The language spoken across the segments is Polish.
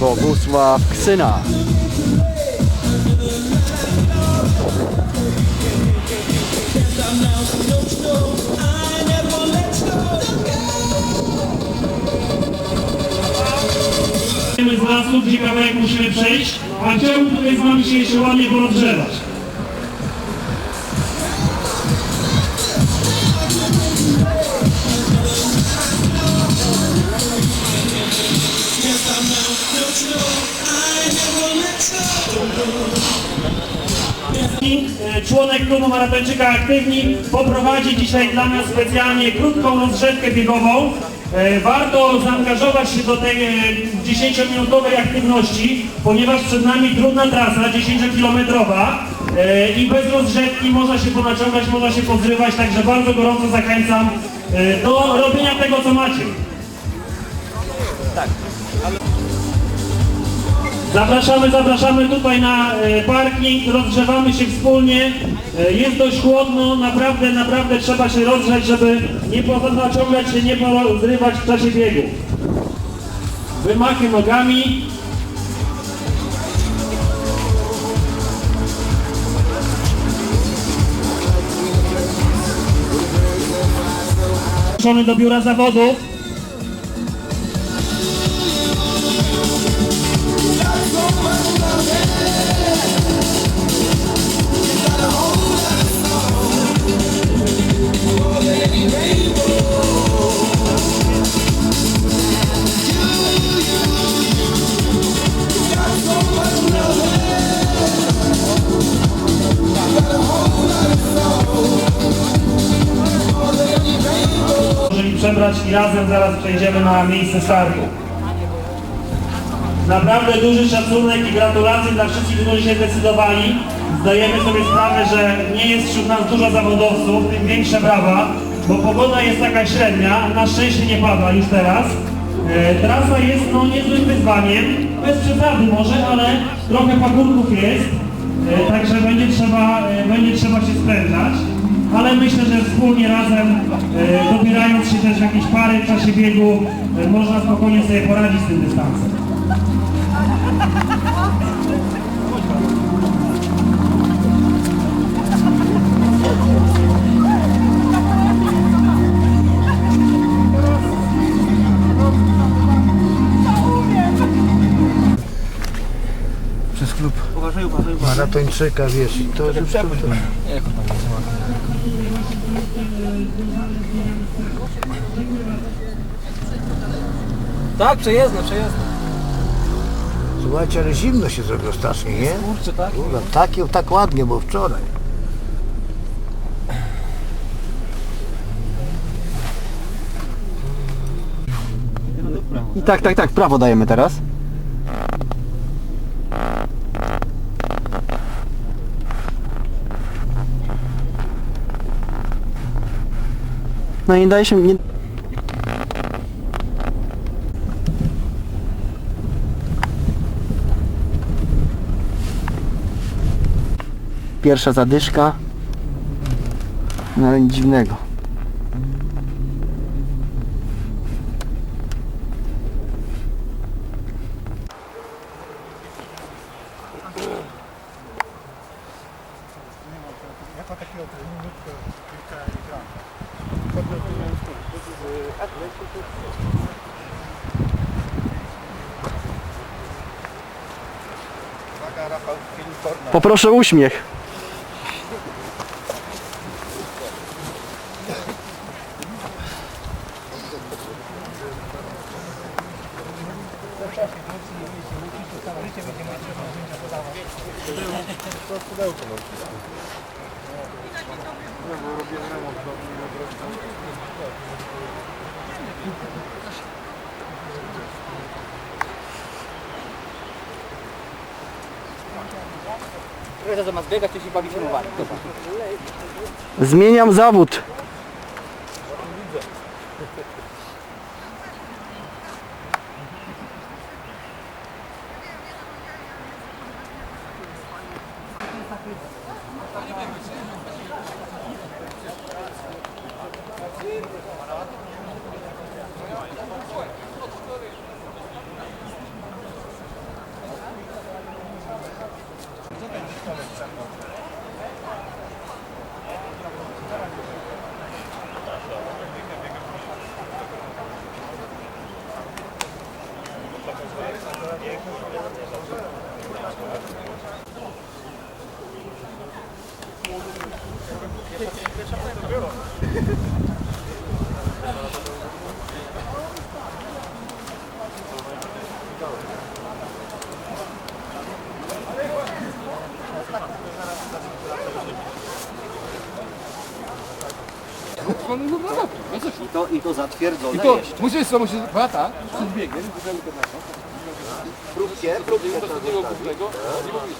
Bogusław Ksyna. z lasu, gdzie kawałek musimy przejść, a chciałbym tutaj z wami się jeszcze ładnie porozgrzewać. Członek klubu maratończyka Aktywni poprowadzi dzisiaj dla nas specjalnie krótką rozgrzewkę biegową. E, Warto zaangażować się do tej e, 10-minutowej aktywności, ponieważ przed nami trudna trasa, 10-kilometrowa e, i bez rozgrzewki można się ponaciągać, można się pozrywać, także bardzo gorąco zachęcam e, do robienia tego, co macie. Zapraszamy, zapraszamy tutaj na e, parking, rozgrzewamy się wspólnie. E, Jest dość chłodno, naprawdę, naprawdę trzeba się rozgrzać, żeby nie pozaciągać się, nie pozrywać w czasie biegu. Wymachy nogami. Do biura zawodów. Razem zaraz przejdziemy na miejsce startu. Naprawdę duży szacunek i gratulacje dla wszystkich, którzy się zdecydowali. Zdajemy sobie sprawę, że nie jest wśród nas dużo zawodowców, tym większe brawa, bo pogoda jest taka średnia, na szczęście nie pada już teraz. E, trasa jest no niezłym wyzwaniem, bez przesady może, ale trochę pagórków jest, e, także będzie trzeba, e, będzie trzeba się sprężać ale myślę, że wspólnie razem, e, dobierając się też w jakieś pary w czasie biegu, e, można spokojnie sobie poradzić z tym dystansem. przez klub maratończyka, wiesz, i to już tutaj. Tak, przejezdne, przejezdne. Słuchajcie, ale zimno się zrobiło strasznie, nie? Kurczę, tak? Kurwa, takie, tak ładnie, bo wczoraj. I tak, tak, tak, prawo dajemy teraz. No i daje się... Nie... Pierwsza zadyszka. No ale nic dziwnego. Poproszę uśmiech. Zmieniam zawód. I to, i to zatwierdzone I to musisz co, musisz brata przed biegiem, Próbcie, próbcie. do ostatniego głównego. I mówisz,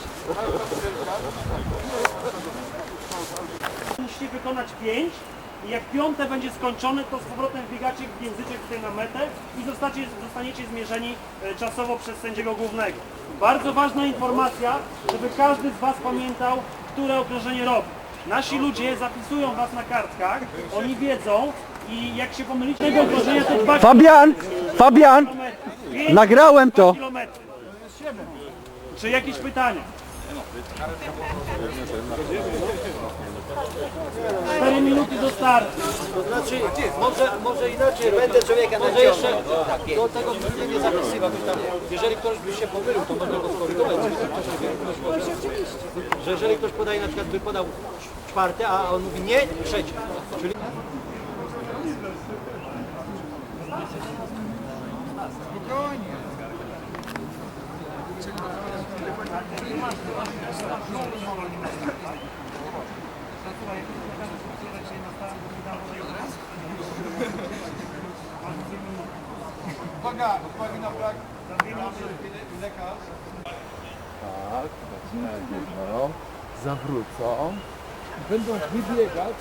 Musicie wykonać 5 i jak piąte będzie skończone, to z powrotem biegacie w języczek tutaj na metę i zostacie, zostaniecie zmierzeni e, czasowo przez sędziego głównego. Bardzo ważna informacja, żeby każdy z Was pamiętał, które okrążenie robi. Nasi ludzie zapisują Was na kartkach, oni wiedzą i jak się pomylicie tego okrążenia, to 2 Fabian! Fabian! Nagrałem to! kilometry. Czy jakieś pytania? 4 minuty do startu. Znaczy, może, może inaczej Będę człowieka może jeszcze do tego bym nie zapisywał. Tam, jeżeli ktoś by się pomylił, to można go skorygować. Że jeżeli ktoś podaje, na przykład by podał czwarte, a on mówi nie, trzecie. Czyli uwaga, uwaga na brak, lekarz. Tak, no, zawrócą, będą wybiegać.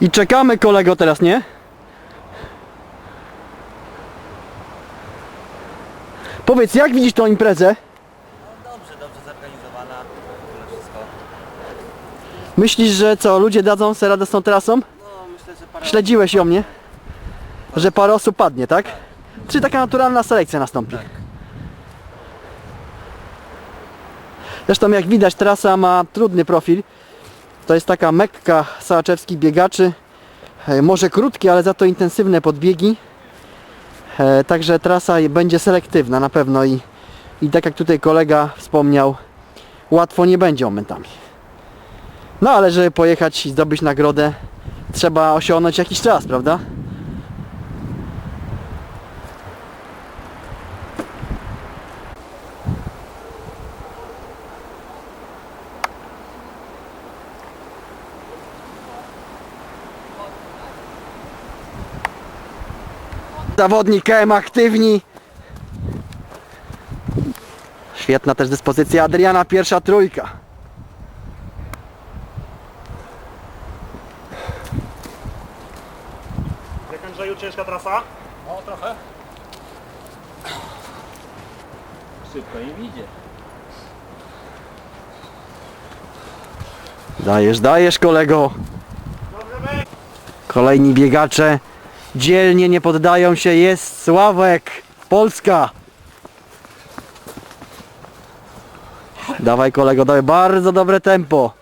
I czekamy kolego teraz, nie? Powiedz, jak widzisz tą imprezę? Dobrze, dobrze zorganizowana, w ogóle wszystko. Myślisz, że co, ludzie dadzą sobie radę z tą trasą? No myślę, że parę Śledziłeś ją, nie? Że parę osób padnie, tak? Czy taka naturalna selekcja nastąpi? Zresztą jak widać trasa ma trudny profil. To jest taka mekka sałaczewskich biegaczy. E, Może krótkie, ale za to intensywne podbiegi. E, Także trasa będzie selektywna na pewno i, i tak jak tutaj kolega wspomniał, łatwo nie będzie momentami. No ale żeby pojechać i zdobyć nagrodę, trzeba osiągnąć jakiś czas, prawda? Zawodnik KM aktywni. Świetna też dyspozycja Adriana, pierwsza trójka. Jak Andrzeju, ciężka trasa? No trochę. szybko im idzie. Dajesz, dajesz kolego. Kolejni biegacze dzielnie nie poddają się. Jest Sławek. Polska. Dawaj kolego, dawaj. Bardzo dobre tempo.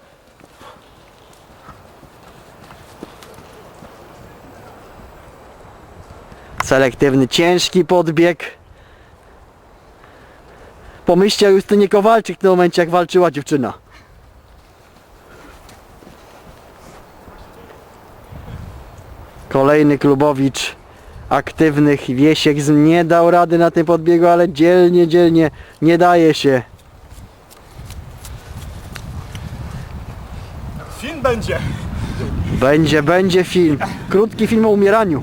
Selektywny, ciężki podbieg. Pomyślcie o Justynie Kowalczyk w tym momencie, jak walczyła dziewczyna. Kolejny klubowicz aktywnych Wiesiek nie dał rady na tym podbiegu, ale dzielnie, dzielnie nie daje się. Film będzie. Będzie, będzie film. Krótki film o umieraniu.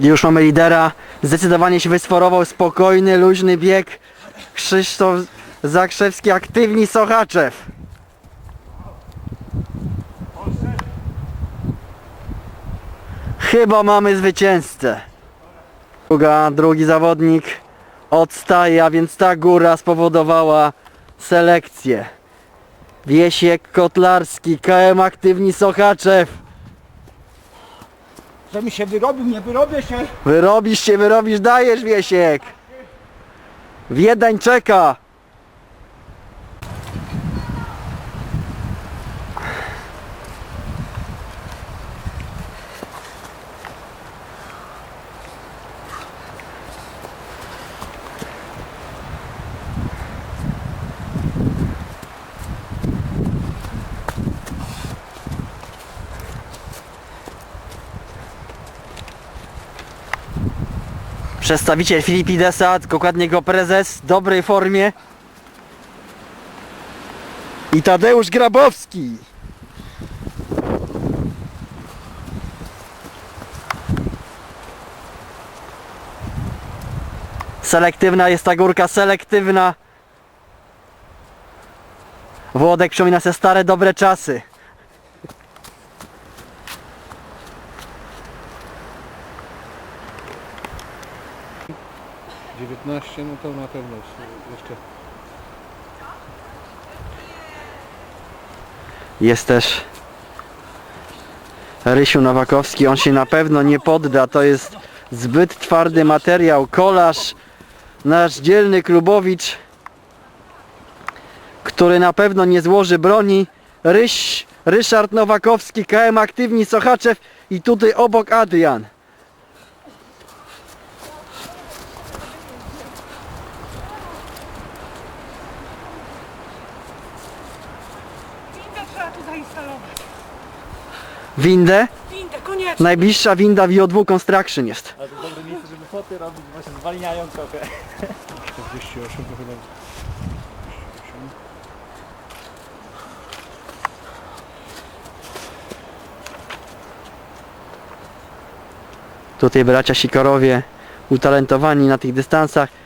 Już mamy lidera. Zdecydowanie się wysforował. Spokojny, luźny bieg. Krzysztof Zakrzewski, aktywni Sochaczew. Chyba mamy zwycięzcę. Druga, drugi zawodnik odstaje, a więc ta góra spowodowała selekcję. Wiesiek Kotlarski, KM Aktywni Sochaczew. Że mi się wyrobił, nie wyrobię się. Wyrobisz się, wyrobisz, dajesz Wiesiek. Wiedeń czeka. Przedstawiciel Filipidesa, dokładnie go prezes, w dobrej formie. I Tadeusz Grabowski. Selektywna jest ta górka, selektywna. Włodek przypomina sobie stare, dobre czasy. Dziewiętnaście, no to na pewno jeszcze. Jest też Rysiu Nowakowski, on się na pewno nie podda, to jest zbyt twardy materiał. Kolarz, nasz dzielny klubowicz, który na pewno nie złoży broni. Ryś, Ryszard Nowakowski, KM Aktywni Sochaczew i tutaj obok Adrian. Tu zainstalować. Windę, Windę, koniecznie. najbliższa winda VO2 Construction jest. Ale to jest dobre miejsce, żeby foty robić, właśnie zwalniają trochę. 48 to chyba. Tutaj bracia Sikorowie utalentowani na tych dystansach.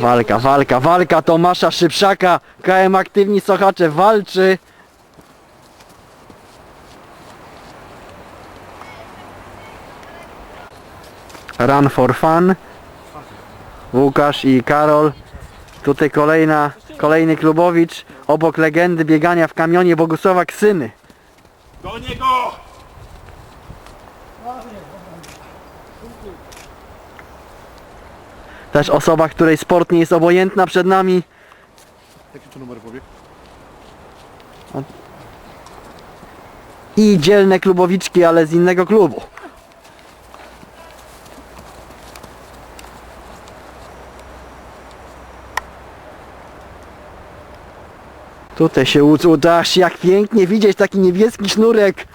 Walka, walka, walka Tomasza Szybszaka. KM Aktywni Sochacze walczy. Run for fun. Łukasz i Karol. Tutaj kolejna, kolejny klubowicz. Obok legendy biegania w kamionie Bogusława Ksyny. Do niego! Też osoba, której sport nie jest obojętna przed nami. Jaki to numer pobieg? I dzielne klubowiczki, ale z innego klubu. Tutaj się udasz, jak pięknie widzieć taki niebieski sznurek.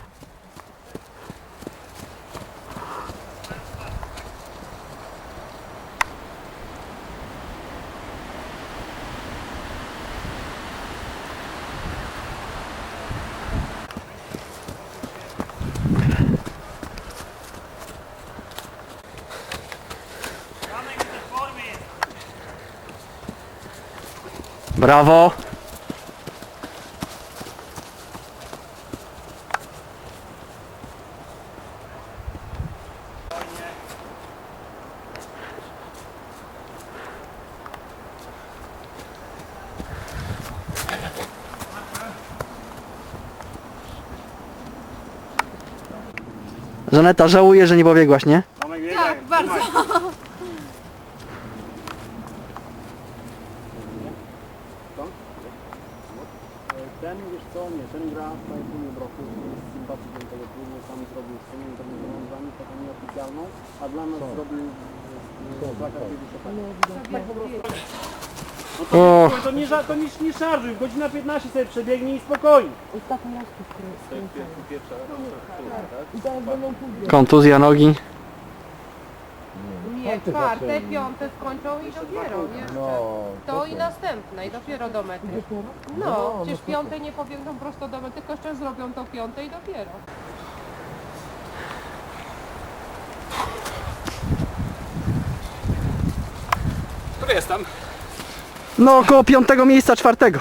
Brawo. Żaneta, żałuję, że nie pobiegłaś, nie? Tak, bardzo. Ten, wiesz co, nie, ten gra w Tajfunie Broku, jest sympatykiem tego klubu, sam zrobił stronę internetową dla nich, taką nieoficjalną, a dla nas zrobił e, plakat Baby Chopina. Och. To nie, nie, szarżuj, godzina 15 sobie przebiegnie i spokojnie. Kontuzja nogi. Nie, czwarte, piąte skończą i dopiero, nie? No, To i następne i dopiero do mety. No, przecież piąte nie pobiegną prosto do mety, tylko jeszcze zrobią to piąte i dopiero. Który jestem? No około piątego miejsca, czwartego.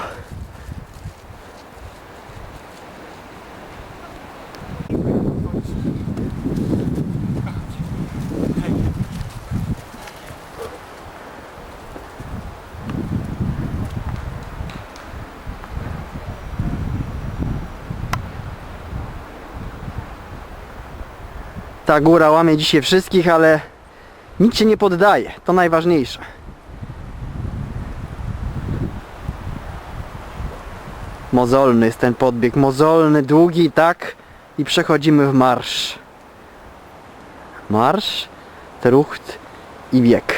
Ta góra łamie dzisiaj wszystkich, ale nikt się nie poddaje. To najważniejsze. Mozolny jest ten podbieg, mozolny, długi, tak? I przechodzimy w marsz. Marsz, trucht i bieg.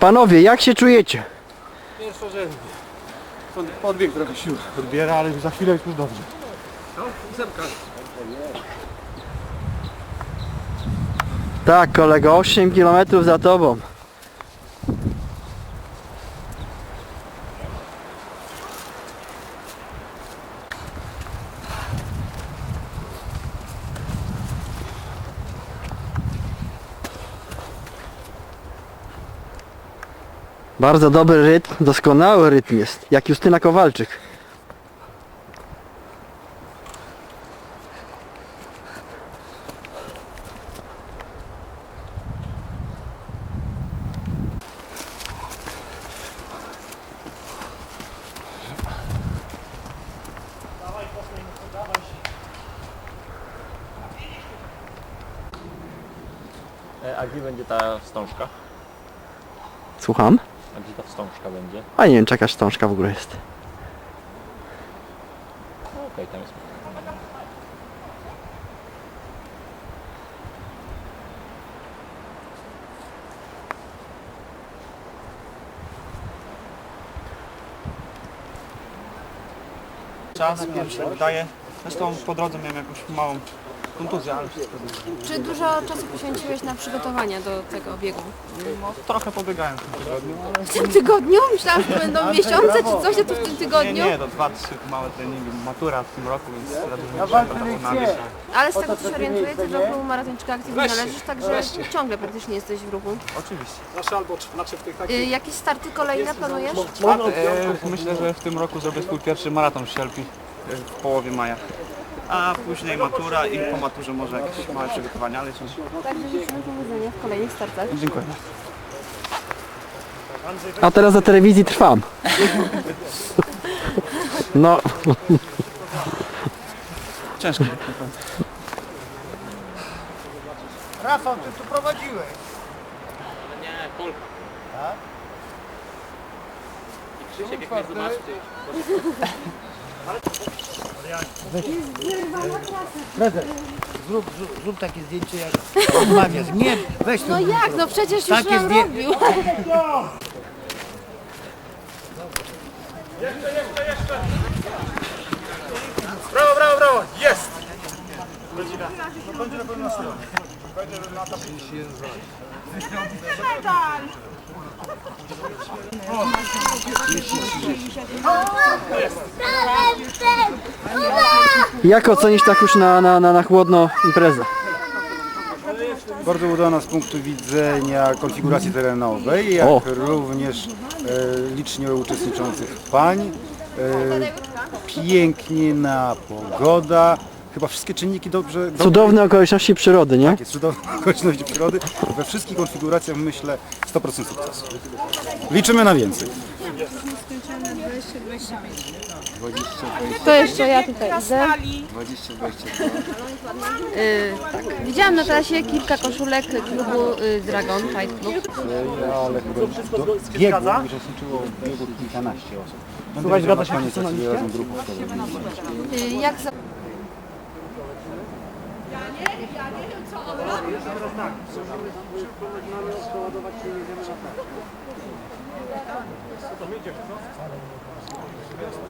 Panowie, jak się czujecie? Pierwszorzędnie. Podbieg trochę sił odbiera, ale za chwilę już dobrze. Tak, kolego, 8 km za tobą. Bardzo dobry rytm, doskonały rytm jest, jak Justyna Kowalczyk. E, A gdzie będzie ta wstążka? Słucham? Wstążka będzie? A nie wiem, czy jakaś wstążka w ogóle jest. No, Okej, tam jest. Czas pierwszy wydaje. Zresztą po drodze miałem jakąś małą kontuzję, ale wszystko. Czy dużo czasu poświęciłeś na przygotowania do tego biegu? No, trochę pobiegałem w tym tygodniu, ale W tym tygodniu? Myślałam, że będą miesiące czy coś, a tu w tym nie, tygodniu? nie, to dwa, trzy małe treningi, matura w tym roku, więc za dużo nie nawyk. Ale z tego co się orientuję, ty do klubu maratończyka aktywnie należysz, także ciągle praktycznie jesteś w ruchu. Oczywiście. Y, jakieś starty kolejne planujesz? E, myślę, że w tym roku zrobię swój pierwszy maraton w Sielpi e, w połowie maja. A później matura i po maturze może jakieś małe przygotowania, ale jeszcze Także życzymy powodzenia w kolejnych startach. dziękuję. A teraz za telewizji trwam. No, Ciężko. Rafał, ty tu prowadziłeś. Nie, Polka. I Krzysiek jak mnie zobaczy, Prezes, zrób, zrób, zrób takie zdjęcie jak rozmawiasz. Nie, weź tu. No jak, no przecież już Takie nam zdję- robił. Brawo, brawo, brawo! Jest! Jak ocenić tak już na, na, na, na chłodno imprezę? Bardzo udana z punktu widzenia konfiguracji terenowej, jak O. również e, licznie uczestniczących pań. E, pięknie pogoda. Chyba wszystkie czynniki dobrze. dobrze Cudowne okoliczności przyrody, nie? Tak, jest cudowna okoliczność przyrody. We wszystkich konfiguracjach myślę 100% sukcesu. Liczymy na więcej. To jeszcze ja tutaj idę. Y, tak. Widziałam na trasie kilka koszulek klubu y, Dragon Fight Club. Ale chyba do biegu uczestniczyło w biegu kilkanaście osób. Słuchaj, zgadza się, koniec wszyscy na takiej razem grupy wtedy. Y, jak za...